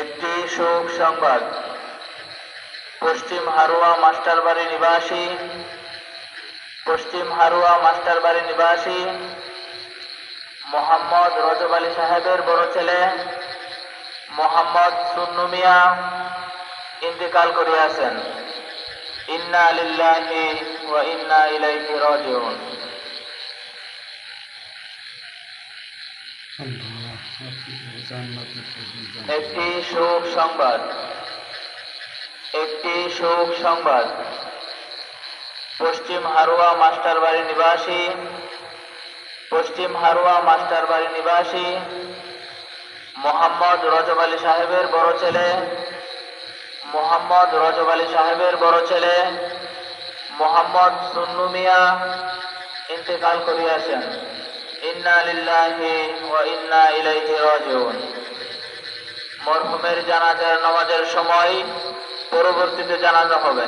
একটি শোক সংবাদ। পশ্চিম হারোয়া মাস্টারবাড়ি নিবাসী, পশ্চিম হারোয়া মাস্টারবাড়ি নিবাসী, মোহাম্মদ রজব আলী সাহেবের বড় ছেলে, মোহাম্মদ সুন্নু মিয়া ইন্তেকাল করিয়াছেন। ইন্না লিল্লাহি ওয়া ইন্না ইলাইহি রাজিউন। একটি শোক সংবাদ। একটি শোক সংবাদ। পশ্চিম হারোয়া মাস্টারবাড়ি নিবাসী, পশ্চিম হারোয়া মাস্টারবাড়ি নিবাসী, মোহাম্মদ রজব আলী সাহেবের বড় ছেলে, মোহাম্মদ রজব আলী সাহেবের বড় ছেলে, মোহাম্মদ সুন্নু মিয়া ইন্তেকাল করিয়াছেন। ইন্না লিল্লাহি ওয়া ইন্না ইলাইহি রাজিউন। মরহুমের জানাজার নামাজের সময় পরবর্তীতে জানানো হবে।